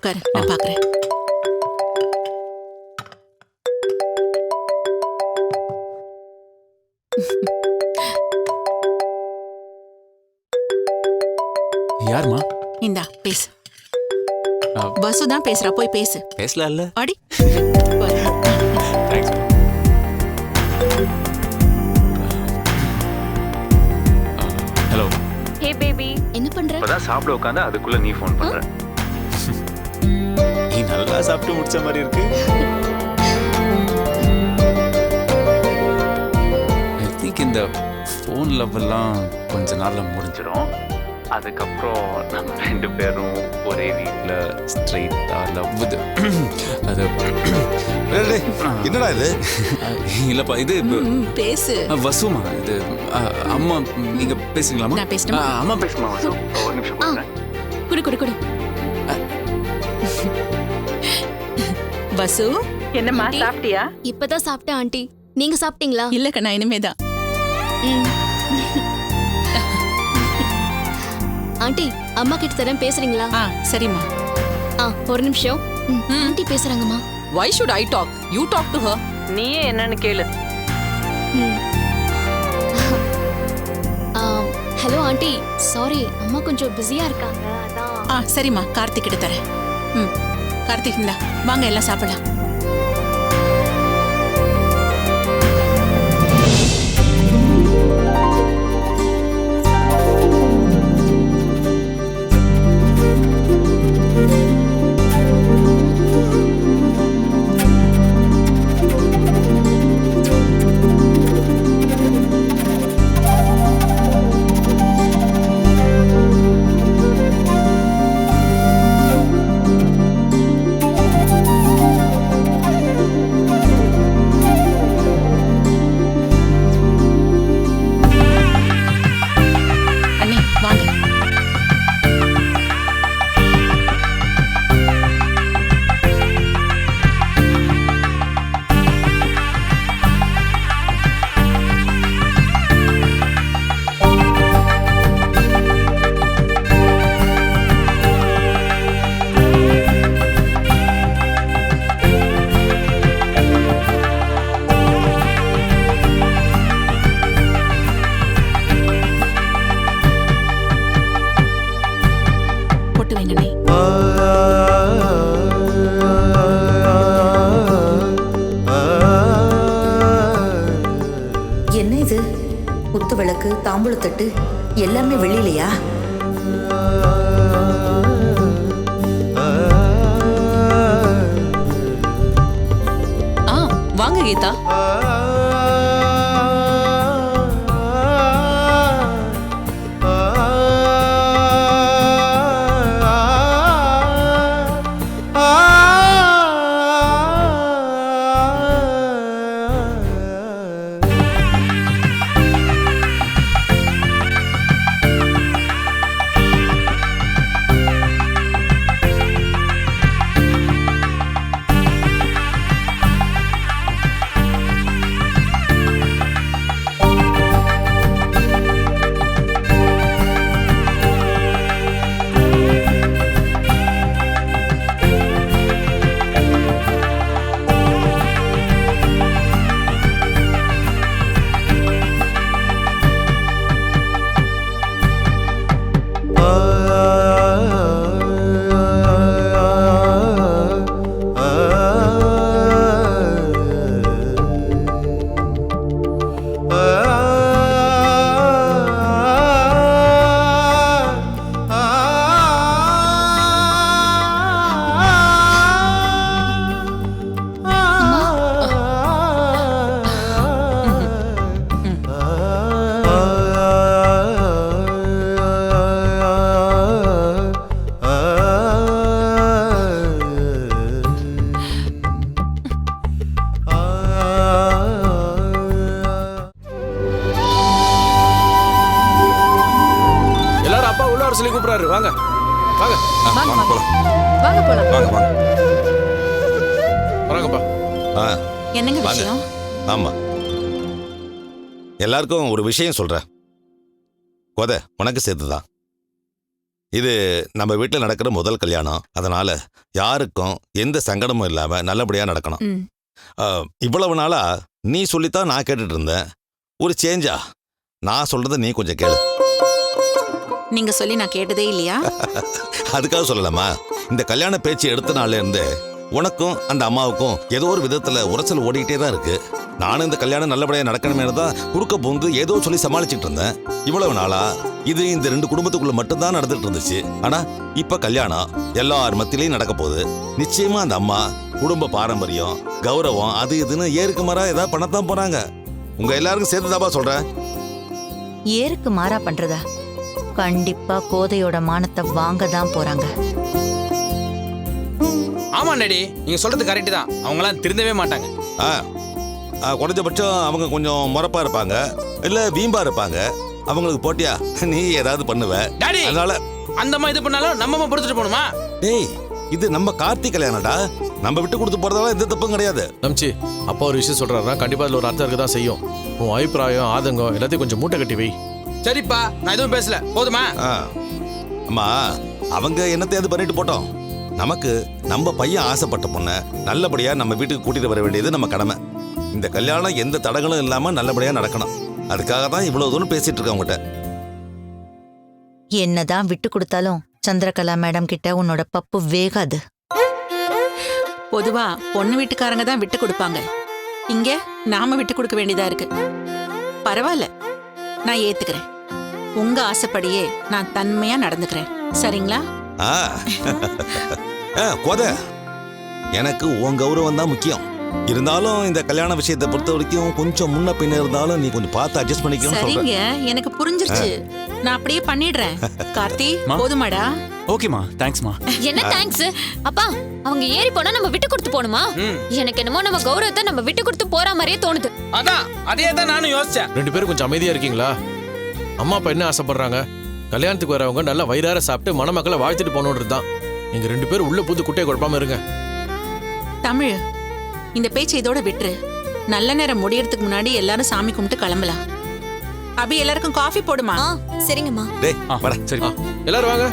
உட்காரு நான் பாக்குறேன். யாருமா? இந்தா பேசு. வசு தான் பேசுறா போய் பேசு. பேசல இல்ல அடி ஹலோ. ஹே பேபி என்ன பண்ற? இப்பதான் சாப்பிட உட்காந்து அதுக்குள்ள நீ ஃபோன் பண்ற. நல்லா சாப்பிட்டு முடிச்ச மாதிரி இருக்கு. ஐ திங்க் இந்த ஃபோன் லவ் எல்லாம் கொஞ்ச நாள்ல முடிஞ்சிடும். அதுக்கப்புறம் நம்ம ரெண்டு பேரும் ஒரே வீட்டில் ஸ்ட்ரெயிட்டா லவ் இது அது என்னடா இது? இல்லப்பா இது பேசு. வசுமா இது அம்மா நீங்க பேசுங்களாமா நான் அம்மா பேசுமா வசு. ஒரு நிமிஷம். குடு குடு குடு. வசு? என்னம்மா. சாப்பிட்டியா? இப்பதான் சாப்பிட்டேன் ஆண்டி. நீங்க சாப்பிட்டீங்களா? இல்ல கண்ணா இனிமேதான். ஆண்டி அம்மா கிட்ட தரேன் பேசுறீங்களா? ஆ சரிம்மா. ஆ ஒரு நிமிஷம். ம், aunty பேசுறாங்கம்மா. Why should I talk you talk to her நீயே என்னன்னு கேளு. Hello aunty. சாரி அம்மா கொஞ்சம் பிஸியா இருக்காங்க அதான். ஆ சரிம்மா கார்த்திக் கிட்ட தரேன். ம். கார்த்திக் வாங்க எல்லாம் சாப்பிடலாம். குத்து விளக்கு தாம்பூலத்தட்டு எல்லாமே வெளியிலையா? வாங்க கீதா. என்னங்க வாங்க. விஷயம்? ஆமா. எல்லாருக்கும் ஒரு விஷயம் சொல்றேன். கொத உனக்கு சேர்த்துதான். இது நம்ம வீட்டில் நடக்கிற முதல் கல்யாணம். அதனால யாருக்கும் எந்த சங்கடமும் இல்லாம நல்லபடியா நடக்கணும். ம். இவ்வளவு நாளா நீ சொல்லித்தான் நான் கேட்டுட்டு இருந்தேன். ஒரு சேஞ்சா நான் சொல்றத நீ கொஞ்சம் கேளு. நீங்க சொல்லி நான் கேட்டதே இல்லையா? அதுக்காக சொல்லலாமா? இந்த கல்யாண பேச்சு எடுத்த நாள்ல இருந்து உனக்கும் அந்த அம்மாவுக்கும் ஏதோ ஒரு விதத்துல உரைச்சல் ஓடிக்கிட்டே தான் இருக்கு. நானும் இந்த கல்யாணம் நல்லபடியா நடக்கணுமே தான் குறுக்க பூந்து ஏதோ சொல்லி சமாளிச்சுட்டு இருந்தேன். இவ்வளவு நாளா இது இந்த ரெண்டு குடும்பத்துக்குள்ள மட்டும்தான் நடந்துட்டு இருந்துச்சு. ஆனா இப்ப கல்யாணம் எல்லார் மத்தியிலையும் நடக்க போகுது. நிச்சயமா அந்த அம்மா குடும்ப பாரம்பரியம் கௌரவம் அது இதுன்னு ஏருக்கு மாறா ஏதாவது பண்ணத்தான் போறாங்க. உங்க எல்லாருக்கும் சேர்ந்துதாப்பா சொல்றேன். ஏருக்கு மாறா பண்றதா? கண்டிப்பா கோதையோட மானத்தை வாங்க தான் போறாங்க. ஆமா டாடி நீங்க சொல்றது கரெக்ட் தான். அவங்களாம் திருந்தவே மாட்டாங்க. ஆ ஆ, குறைஞ்சபட்சம் அவங்க கொஞ்சம் முறப்பா இருப்பாங்க. இல்ல வீம்பா இருப்பாங்க. அவங்களுக்கு போட்டியா? நீ ஏதாவது பண்ணுவ. டாடி அதனால அந்த அம்மா இது பண்ணாலும் நம்ம அம்மா பொறுத்துட்டு போகணுமா? டேய் இது நம்ம கார்த்திக் கல்யாணம்டா. நம்ம விட்டு கொடுத்து போறதால எந்த தப்பும் கிடையாது. நம்ச்சி அப்பா ஒரு விஷயம் சொல்றாருன்னா கண்டிப்பா அதுல ஒரு அர்த்தம் இருக்க தான் செய்யும். உன் அபிப்பிராயம் ஆதங்கம் எல்லாத்தையும் கொஞ்சம் மூட்டை கட்டி வை. சரிப்பா நான் எதுவும் பேசல. போதுமா? ஆ. அம்மா அவங்க என்னத்தையாவது பண்ணிட்டு போட்டோம். நமக்கு நம்ம பையன் ஆசைப்பட்ட பொண்ணை நல்லபடியா நம்ம வீட்டுக்கு கூட்டிட்டு வர வேண்டியது நம்ம கடமை. இந்த கல்யாணம் எந்த தடங்களும் இல்லாம நல்லபடியா நடக்கணும். அதுக்காக தான் இவ்வளவு தூரம் பேசிட்டு இருக்கேன் உங்ககிட்ட. என்னதான் விட்டு கொடுத்தாலும் சந்திரகலா மேடம் கிட்ட உன்னோட பப்பு வேகாது. பொதுவா பொண்ணு வீட்டுக்காரங்க தான் விட்டு கொடுப்பாங்க. இங்க நாம விட்டு கொடுக்க வேண்டியதா இருக்கு. பரவாயில்ல நான் ஏத்துக்கிறேன். உங்க ஆசைப்படியே நான் தன்மையா நடந்துக்கிறேன். சரிங்களா? ஆ. ஆ, கொத. எனக்கு உன் கௌரவம் தான் முக்கியம். இருந்தாலும் இந்த கல்யாண விஷயத்தை பொறுத்த வரைக்கும் கொஞ்சம் முன்ன பின்ன இருந்தாலும் நீ கொஞ்சம் பார்த்து அட்ஜஸ்ட் பண்ணிக்கணும்னு சொல்றேன் சரிங்க எனக்கு புரிஞ்சிருச்சு. நான் அப்படியே பண்ணிடுறேன். கார்த்தி. போதுமாடா. ஓகேம்மா தேங்க்ஸ்மா என்ன தேங்க்ஸ் அப்பா அவங்க ஏறி போனா நம்ம விட்டு கொடுத்து போணுமா. எனக்கு என்னமோ நம்ம கௌரவத்தை நம்ம விட்டு கொடுத்து போற மாதிரியே தோணுது. அதான் அதே தான் நானும் யோசிச்சேன். ரெண்டு பேரும் கொஞ்சம் அமைதியா இருக்கீங்களா? அம்மா அப்பா என்ன ஆசைப்படுறாங்க? கல்யாணத்துக்கு வரவங்க நல்லா வயிறார சாப்பிட்டு மணமக்களை வாழ்த்துட்டு போகணுன்றது தான். நீங்க ரெண்டு பேரும் உள்ள புது குட்டையை குழப்பாம இருங்க. தமிழ் இந்த பேச்சை இதோட விட்டுரு. நல்ல நேரம் முடியறதுக்கு முன்னாடி எல்லாரும் சாமி கும்பிட்டு கிளம்பலாம். அபி எல்லாருக்கும் காஃபி போடுமா? சரிங்கம்மா. டேய் வாடா. சரி. எல்லாரும் வாங்க.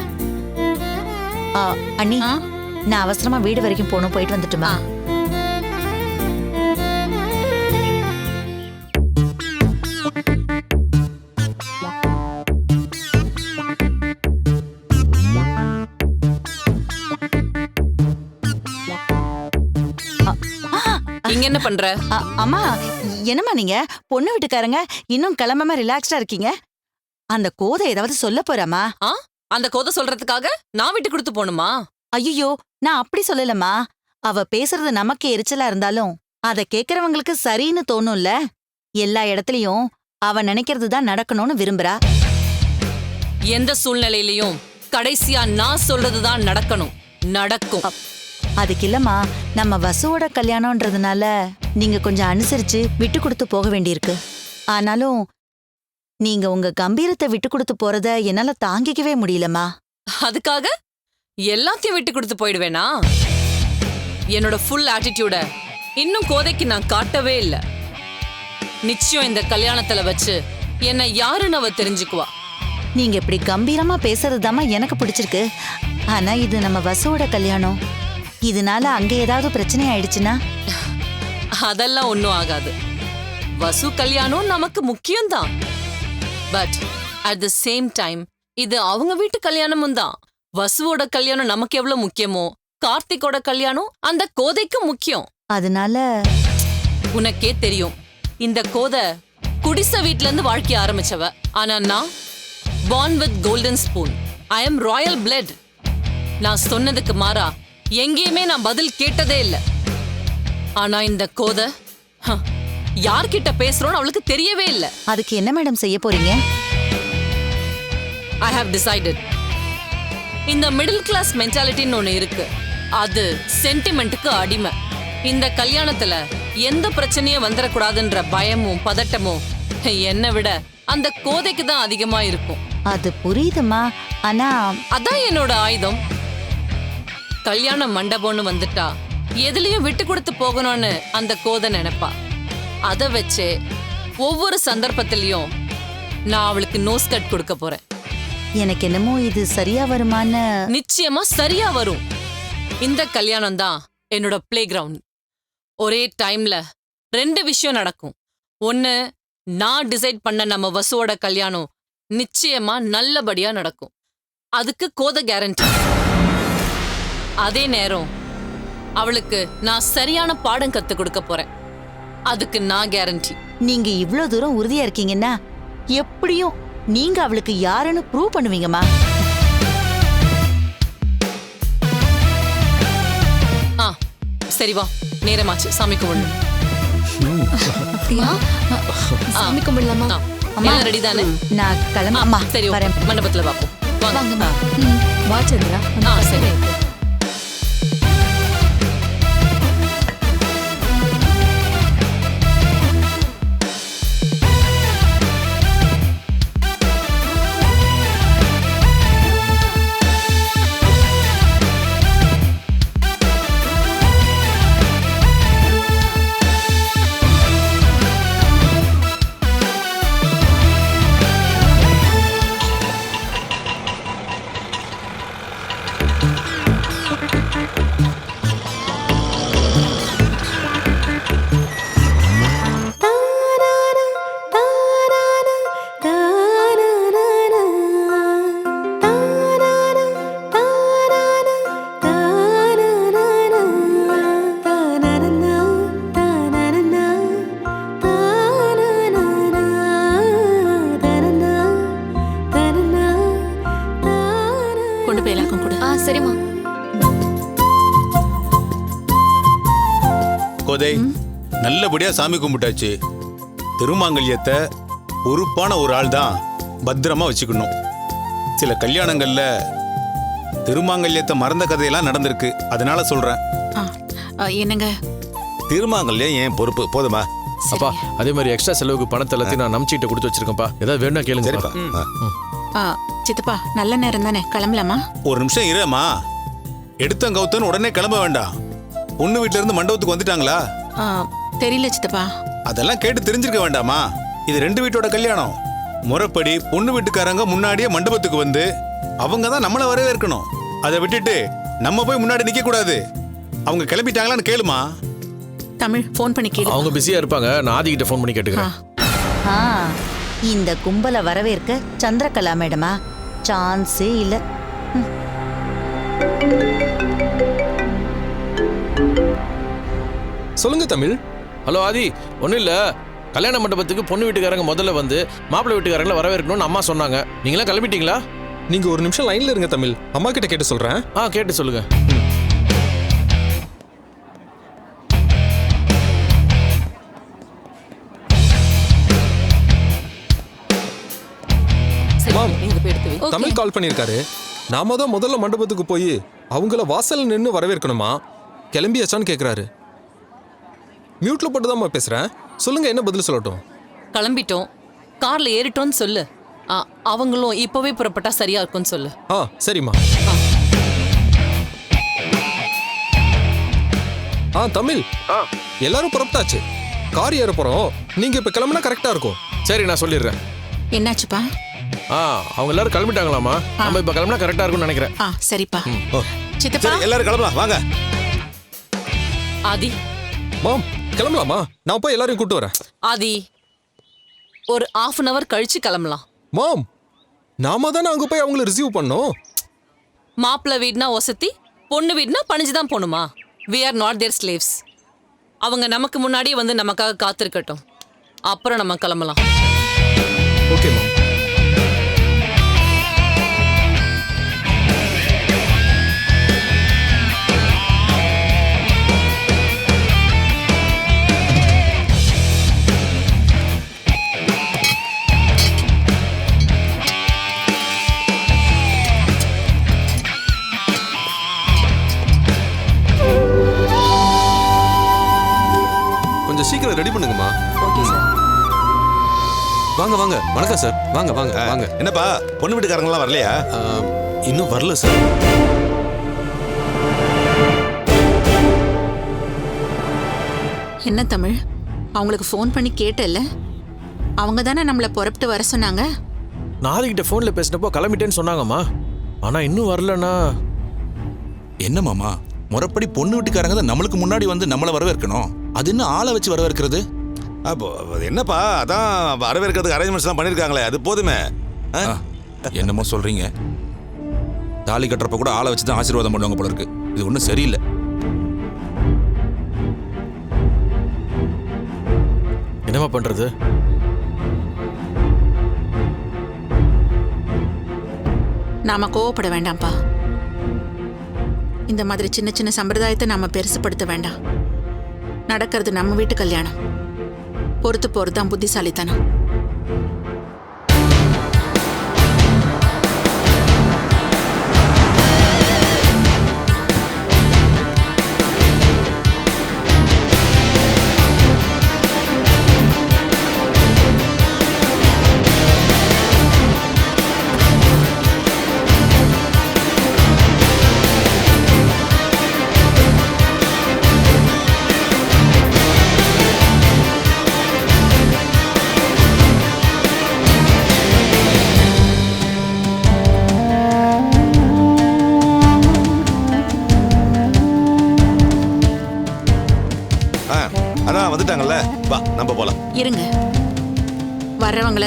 ஆ, அண்ணி? நான் அவசரமா வீடு வரைக்கும் போகணும் போயிட்டு வந்துட்டுமா? என்ன பண்ற? அம்மா என்னம்மா நீங்க? பொண்ணு வீட்டுக்காரங்க இன்னும் கிளம்பாம ரிலாக்ஸ்டா இருக்கீங்க? அந்த கோதை ஏதாவது சொல்ல போறாமா அந்த கோதை சொல்றதுக்காக நான் விட்டு கொடுத்து போணுமா ஐயோ நான் அப்படி சொல்லலம்மா. அவ பேசுறது நமக்கு எரிச்சலா இருந்தாலும் அத கேக்குறவங்களுக்கு சரின்னு தோணும்ல. எல்லா இடத்துலயும் அவ நினைக்கிறது தான் நடக்கணும்னு விரும்புறா. எந்த சூழ்நிலையிலயும் கடைசியா நான் சொல்றதுதான் நடக்கணும். நடக்கும். அதுக்கு இல்லம்மா நம்ம வசுவோட கல்யாணம்ன்றதுனால நீங்க கொஞ்சம் அனுசரிச்சு விட்டு கொடுத்து போக வேண்டியிருக்கு. ஆனாலும் நீங்க உங்க கம்பீரத்தை விட்டு கொடுத்து போறத என்னால தாங்கிக்கவே முடியலம்மா. அதுக்காக? எல்லாத்தையும் விட்டு கொடுத்து போயிடுவேனா? என்னோட ஃபுல் ஆட்டிடியூட இன்னும் கோதைக்கு நான் காட்டவே இல்ல. நிச்சயம் இந்த கல்யாணத்துல வச்சு என்ன யாருன்னு அவ தெரிஞ்சுக்குவா. நீங்க இப்படி கம்பீரமா பேசுறதுதாம்மா எனக்கு பிடிச்சிருக்கு. ஆனா இது நம்ம வசுவோட கல்யாணம். இதனால அங்க ஏதாவது பிரச்சனை ஆயிடுச்சுன்னா? அதெல்லாம் ஒன்றும் ஆகாது. வசு கல்யாணம் நமக்கு முக்கியம்தான். But at the same time இது அவங்க வீட்டு கல்யாணமும் தான். வசுவோட கல்யாணம் நமக்கு எவ்வளவு முக்கியமோ கார்த்திக்கோட கல்யாணம் அந்த கோதைக்கு முக்கியம். அதனால உனக்கே தெரியும் இந்த கோதை குடிசை வீட்ல இருந்து வாழ்க்கைய ஆரம்பிச்சவ. ஆனா நான் born with golden spoon I am royal blood நான் சொன்னதுக்கு மாறா எங்கேயுமே நான் பதில் கேட்டதே இல்ல. ஆனா இந்த கோதை யார்கிட்ட பேசுறோம்னு அவளுக்கு தெரியவே இல்ல. அதுக்கு என்ன மேடம் செய்ய போறீங்க? ஐ ஹாவ் டிசைடட் இந்த மிடில் கிளாஸ் மென்டாலிட்டின்னு ஒன்று இருக்கு. அது சென்டிமெண்ட்டுக்கு அடிமை. இந்த கல்யாணத்துல எந்த பிரச்சனையும் வந்துடக்கூடாதுன்ற பயமும் பதட்டமும் என்னை விட அந்த கோதைக்கு தான் அதிகமா இருக்கும். அது புரியுதுமா ஆனா அதான் என்னோட ஆயுதம். கல்யாண மண்டபம்னு வந்துட்டா எதுலயும் விட்டு கொடுத்து போகணும்னு அந்த கோதை நினைப்பா. அதை வச்சு ஒவ்வொரு சந்தர்ப்பத்திலையும் நான் அவளுக்கு நோஸ் கட் கொடுக்க போறேன். எனக்கு என்னமோ இது சரியா வருமான்னு. நிச்சயமா சரியா வரும். இந்த கல்யாணம் தான் என்னோட பிளே கிரவுண்ட் ஒரே டைம்ல ரெண்டு விஷயம் நடக்கும். ஒன்னு நான் டிசைட் பண்ண நம்ம வசுவோட கல்யாணம் நிச்சயமா நல்லபடியா நடக்கும். அதுக்கு கோத கேரண்டி அதே நேரம் அவளுக்கு நான் சரியான பாடம் கத்து கொடுக்க போறேன். அதுக்கு நான் கேரண்டி நீங்க இவ்ளோ தூரம் உறுதியா இருக்கீங்கன்னா எப்படியும் நீங்க அவளுக்கு யாருன்னு ப்ரூவ் பண்ணுவீங்கம்மா. ஆ சரி வா நேரமாச்சு சாமி சாமி கும்பிடலாமா? அம்மா. ரெடி தானே? நான் ஆ, கிளம்பம்மா சரி வரேன். மண்டபத்துல பாப்போம் வாங்க. வா சந்திரா ஆ சரி. சரிம்மா. கோதை நல்லபடியா சாமி கும்பிட்டாச்சு. திருமாங்கல்யத்தை பொறுப்பான ஒரு ஆள் தான் பத்திரமா வச்சுக்கணும். சில கல்யாணங்கள்ல திருமாங்கல்யத்தை மறந்த கதையெல்லாம் நடந்திருக்கு. அதனால சொல்றேன். என்னங்க? திருமாங்கல்யம் ஏன் பொறுப்பு? போதுமா? அப்பா அதே மாதிரி எக்ஸ்ட்ரா செலவுக்கு பணத்தை எல்லாத்தையும் நான் நம்பிச்சிட்டு கொடுத்து வச்சிருக்கேன்ப்பா. ஏதாவது வேணும்னா கேளுங்க சரிப்பா. சித்தப்பா நல்ல நேரம் தானே. கிளம்பலாமா? ஒரு நிமிஷம் இருமா. எடுத்தன் கவுத்தன் உடனே கிளம்ப வேண்டாம் பொண்ணு வீட்ல இருந்து மண்டபத்துக்கு வந்துட்டாங்களா? ஆ, தெரியல சித்தப்பா. அதெல்லாம் கேட்டு தெரிஞ்சிருக்க வேண்டாமா? இது ரெண்டு வீட்டோட கல்யாணம். முறைப்படி பொண்ணு வீட்டுக்காரங்க முன்னாடியே மண்டபத்துக்கு வந்து அவங்க தான் நம்மளை வரவேற்கணும். அதை விட்டுட்டு நம்ம போய் முன்னாடி நிக்க கூடாது அவங்க கிளம்பிட்டாங்களான்னு கேளுமா. தமிழ் ஃபோன் பண்ணி கேளு. அவங்க பிஸியா இருப்பாங்க. நான் ஆதி கிட்ட ஃபோன் பண்ணி ஆ, கேட்டுக்கிறேன் இந்த கும்பலை வரவேற்க சந்திரகலா மேடமா? சான்ஸே இல்ல. சொல்லுங்க தமிழ். ஹலோ ஆதி. ஒன்றும் இல்லை. கல்யாண மண்டபத்துக்கு பொண்ணு வீட்டுக்காரங்க முதல்ல வந்து மாப்பிள்ளை வீட்டுக்காரங்களை வரவேற்கணும்னு அம்மா சொன்னாங்க. நீங்களாம் கிளம்பிட்டீங்களா? நீங்க ஒரு நிமிஷம் லைன்ல இருங்க தமிழ். அம்மா கிட்ட கேட்டு சொல்றேன். ஆ கேட்டு சொல்லுங்க. கால் பண்ணியிருக்காரு. நாம தான் முதல்ல மண்டபத்துக்கு போய் அவங்கள வாசல்ல நின்று வரவேற்கணுமா? கிளம்பியாச்சான்னு கேக்குறாரு. மியூட்ல போட்டு தான் பேசுறேன். சொல்லுங்க என்ன பதில் சொல்லட்டும்? கிளம்பிட்டோம். கார்ல ஏறிட்டோம்னு சொல்லு. ஆ, அவங்களும் இப்பவே புறப்பட்டா சரியா இருக்கும்னு சொல்லு. ஆ சரிம்மா. ஆ தமிழ். எல்லாரும் புறப்பட்டாச்சு. கார் ஏற போறோம். நீங்க இப்ப கிளம்புனா கரெக்டா இருக்கும். சரி நான் சொல்லிடுறேன். என்னாச்சுப்பா? ஆ அவங்க எல்லாரும் கிளம்பிட்டாங்களாமா நம்ம இப்போ கிளம்பினா கரெக்டாக இருக்கும்னு நினைக்கிறேன். ஆ சரிப்பா. ஓ, சித்தப்பா? சரி எல்லாரும் கிளம்பலாம். வாங்க. ஆதி. மாம் கிளம்பலாமா? நான் போய் எல்லாரையும் கூட்டு வரேன். ஆதி ஒரு ஆஃப் அன் அவர் கழிச்சு கிளம்பலாம். மாம் நாம தானே அங்க போய் அவங்கள ரிசீவ் பண்ணோம். மாப்பிள்ளை வீடுனா ஒசத்தி பொண்ணு வீடுனா பணிஞ்சு தான் போகணுமா? We are not their slaves அவங்க நமக்கு முன்னாடியே வந்து நமக்காக காத்திருக்கட்டும். அப்புறம் நம்ம கிளம்பலாம். ஓகே மாம் வணக்கம் சார். வாங்க வாங்க வாங்க. என்னப்பா பொண்ணு வீட்டுக்காரங்களாம் வரலையா? இன்னும் வரல சார். என்ன தமிழ்? அவங்களுக்கு ஃபோன் பண்ணி கேட்டல்ல? அவங்க தானே நம்மளை புறப்பட்டு வர சொன்னாங்க? நாளைக்கிட்ட ஃபோனில் பேசினப்போ கிளம்பிட்டேன்னு சொன்னாங்கம்மா. ஆனால் இன்னும் வரலன்னா என்ன மாமா? முறைப்படி பொண்ணு வீட்டுக்காரங்க தான் நம்மளுக்கு முன்னாடி வந்து நம்மளை வரவேற்கணும். அது என்ன ஆளை வச்சு வரவேற்கிறது? அப்போ அது என்னப்பா? அதான் வரவேற்கிறதுக்கு அரேஞ்ச்மெண்ட்ஸ்லாம் பண்ணியிருக்காங்களே அது போதுமே. என்னமோ சொல்றீங்க. தாலி கட்டுறப்ப கூட ஆளை வச்சு தான் ஆசீர்வாதம் பண்ணுவாங்க போல இருக்கு. இது ஒன்றும் சரியில்லை. என்னம்மா பண்ணுறது நாம கோவப்பட வேண்டாம்ப்பா. இந்த மாதிரி சின்ன சின்ன சம்பிரதாயத்தை நாம பெருசுப்படுத்த வேண்டாம். நடக்கிறது நம்ம வீட்டு கல்யாணம். பொறுத்து போறதுதான் புத்திசாலித்தனம்.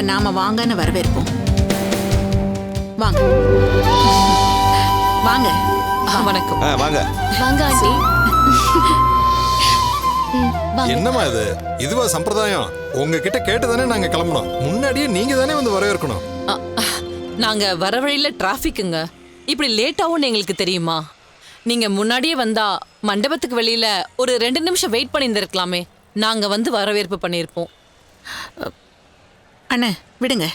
வர்றவங்கள நாம வாங்கன்னு வரவேற்போம். வாங்க. வாங்க. வணக்கம். வாங்க. வாங்க ஆண்டி. ம், வாங்க. என்னம்மா இது? இதுவா சம்பிரதாயம்? உங்ககிட்ட கேட்டு தானே நாங்க கிளம்பணும் முன்னாடியே நீங்க தானே வந்து வரவேற்கணும். நாங்க வர வழியில டிராஃபிக்குங்க. இப்படி லேட் ஆகும்னு எங்களுக்கு தெரியுமா? நீங்க முன்னாடியே வந்தா மண்டபத்துக்கு வெளியில ஒரு ரெண்டு நிமிஷம் வெயிட் பண்ணியிருந்திருக்கலாமே. நாங்க வந்து வரவேற்பு பண்ணியிருப்போம். அண்ணே விடுங்க.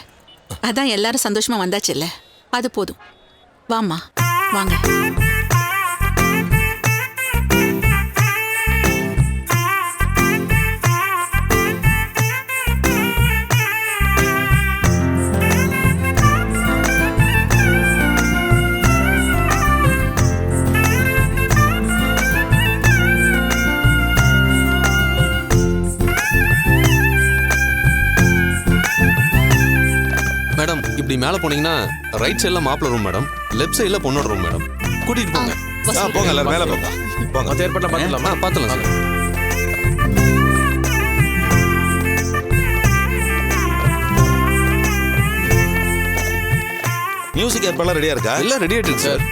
அதான் எல்லாரும் சந்தோஷமா வந்தாச்சு இல்லை அது போதும். வாம்மா. வாங்க. இப்படி மேலே போனீங்கன்னா ரைட் சைடில் மாப்பிள்ள ரூம் மேடம் லெஃப்ட் சைடில் பொண்ணோட ரூம் மேடம் கூட்டிட்டு போங்க. ஆ போங்க எல்லாரும் மேலே போங்க. போங்க. மற்ற ஏற்பாட்டில் பார்த்துலாம் சார். மியூசிக் ஏற்பாடுலாம் ரெடியா இருக்கா? எல்லாம் ரெடி ஆயிட்டு சார்.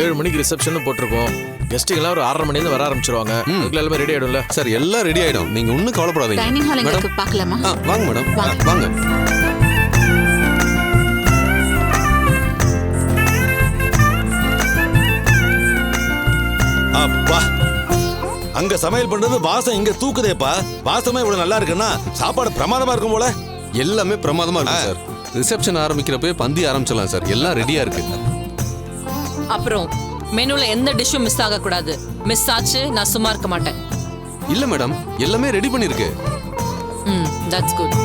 ஏழு மணிக்கு ரிசப்ஷன் போட்டிருக்கோம். கெஸ்ட்டுங்கெல்லாம் ஒரு ஆறரை மணிலேருந்து வர ஆரம்பிச்சிருவாங்க. அதுக்குள்ள எல்லாமே ரெடி ஆயிடும்ல? சார் எல்லாம் ரெடி ஆயிடும். நீங்க ஒன்றும் கவலைப்படாதீங்க. டைனிங் ஹால் மேடம் பார்க்கலாமா? ஆ வாங்க மேடம் வாங்க. அங்க சமையல் பண்றது வாசம் இங்க தூக்குதேப்பா. வாசமே இவ்வளவு நல்லா இருக்குன்னா சாப்பாடு பிரமாதமா இருக்கும் போல. எல்லாமே பிரமாதமா இருக்கும் சார். ரிசப்ஷன் ஆரம்பிக்கிறப்பவே பந்தி ஆரம்பிச்சிடலாம் சார். எல்லாம் ரெடியா இருக்கு. அப்புறம் மெனுல எந்த டிஷ்ஷும் மிஸ் ஆகக்கூடாது. மிஸ் ஆச்சு நான் சும்மா இருக்க மாட்டேன். இல்ல மேடம் எல்லாமே ரெடி பண்ணிருக்கு. ம் தட்ஸ் குட்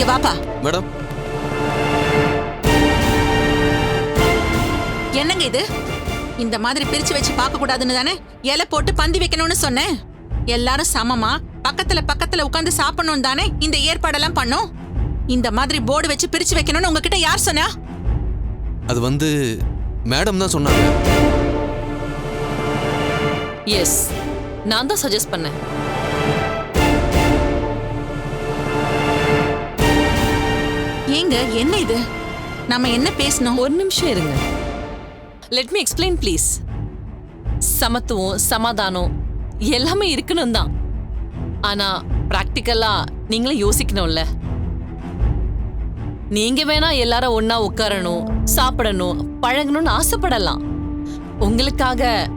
இங்க வாப்பா. மேடம். என்னங்க இது? இந்த மாதிரி பிரிச்சு வச்சு பார்க்க கூடாதுன்னு தானே? இலை போட்டு பந்தி வைக்கணும்னு சொன்னேன். எல்லாரும் சமமா? பக்கத்துல பக்கத்துல உட்கார்ந்து சாப்பிடணும் தானே? இந்த ஏற்பாடெல்லாம் பண்ணோம்? இந்த மாதிரி போர்டு வச்சு பிரிச்சு வைக்கணும்னு உங்ககிட்ட யார் சொன்னா? அது வந்து மேடம் தான் சொன்னாங்க. எஸ் நான் தான் சஜஸ்ட் பண்ணேன். ஏங்க என்ன இது? நாம என்ன பேசணும்? ஒரு நிமிஷம் இருங்க. லெட் மீ எக்ஸ்பிளைன் ப்ளீஸ் சமத்துவம் சமாதானம் எல்லாமே இருக்கணும் தான். ஆனா ப்ராக்டிக்கலா நீங்களும் யோசிக்கணும்ல. நீங்க வேணா எல்லாரும் ஒண்ணா உட்காரணும் சாப்பிடணும் பழகணும்னு ஆசைப்படலாம். உங்களுக்காக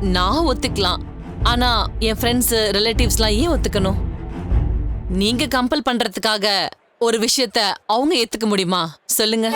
நான் ஒத்துக்கலாம். ஆனா என் ஃப்ரெண்ட்ஸ் ரிலேட்டிவ்ஸ்லாம் ஏன் ஒத்துக்கணும்? நீங்க கம்பல் பண்றதுக்காக ஒரு விஷயத்த அவங்க ஏத்துக்க முடியுமா? சொல்லுங்க.